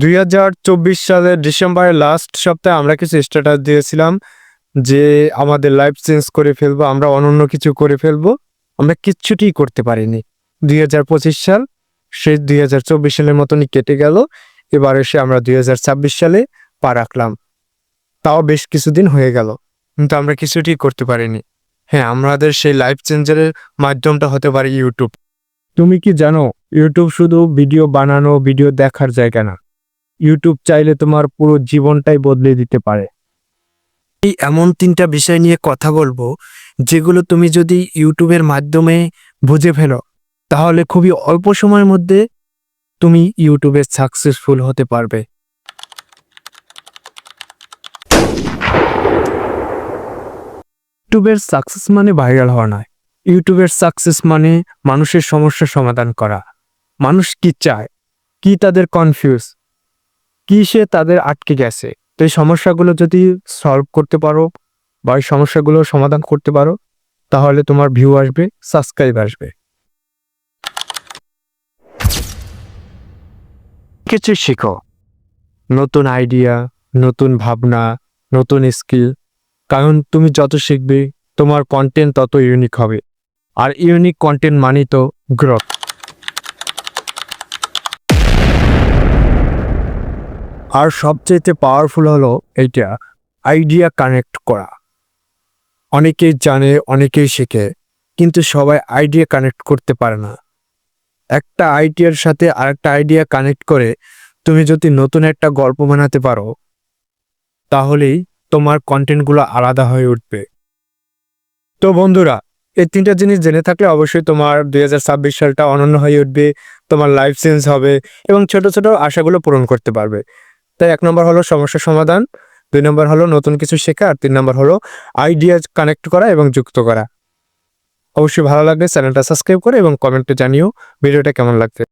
দুই হাজার চব্বিশ সালের ডিসেম্বরের লাস্ট সপ্তাহে আমরা কিছু স্ট্যাটাস দিয়েছিলাম যে আমাদের লাইফ চেঞ্জ করে ফেলব, আমরা অনন্য কিছু করে ফেলব। আমরা কিচ্ছুটি করতে পারিনি। দুই হাজার পঁচিশ সাল সেই দুই হাজার চব্বিশ সালের মতনই কেটে গেল। এবার এসে আমরা দুই হাজার ছাব্বিশ সালে পা রাখলাম। তাও বেশ কিছুদিন হয়ে গেল, কিন্তু আমরা কিছুটি করতে পারিনি। হ্যাঁ আমাদের সেই লাইফ চেঞ্জারের মাধ্যমটা হতে পারে ইউটিউব তুমি কি জানো ইউটিউব শুধু ভিডিও বানানো ভিডিও দেখার জায়গা না ইউটিউব চাইলে তোমার পুরো জীবনটাই বদলে দিতে পারে। এই এমন তিনটা বিষয় নিয়ে কথা বলব, যেগুলো তুমি যদি ইউটিউবের মাধ্যমে বুঝে ফেলো, তাহলে খুবই অল্প সময়ের মধ্যে তুমি ইউটিউবে সাকসেসফুল হতে পারবে। ইউটিউবের সাকসেস মানে ভাইরাল হওয়া নয়। ইউটিউবের সাকসেস মানে মানুষের সমস্যা সমাধান করা। মানুষ কি চায়? কি তাদের কনফিউজ কি সে তাদের আটকে গেছে? তো এই সমস্যাগুলো যদি সলভ করতে পারো বা এই সমস্যাগুলো সমাধান করতে পারো, তাহলে তোমার ভিউ আসবে সাবস্ক্রাইব আসবে। কিছু শিখো। নতুন আইডিয়া নতুন ভাবনা, নতুন স্কিল কারণ তুমি যত শিখবে, তোমার কন্টেন্ট তত ইউনিক হবে। আর ইউনিক কন্টেন্ট মানেই তো গ্রোথ আর সবচেয়ে পাওয়ারফুল হলো এইটা আইডিয়া কানেক্ট করা। অনেকেই জানে, অনেকেই শেখে, কিন্তু সবাই আইডিয়া কানেক্ট করতে পারে না। একটা আইডিয়ার সাথে আরেকটা আইডিয়া কানেক্ট করে তুমি যদি নতুন একটা গল্প বানাতে পারো, তাহলেই তোমার কন্টেন্টগুলো আলাদা হয়ে উঠবে। তো বন্ধুরা, এই তিনটা জিনিস জেনে থাকলে অবশ্যই তোমার দুই হাজার ছাব্বিশ সালটা অনন্য হয়ে উঠবে, তোমার লাইফ চেঞ্জ হবে এবং ছোট ছোট আশাগুলো পূরণ করতে পারবে। তাই এক নম্বর হলো সমস্যা সমাধান, দুই নম্বর হলো নতুন কিছু শেখা, আর তিন নম্বর হলো আইডিয়া কানেক্ট করা এবং যুক্ত করা। অবশ্যই ভালো লাগলে চ্যানেলটা সাবস্ক্রাইব করে এবং কমেন্টে জানিও ভিডিওটা কেমন লাগছে।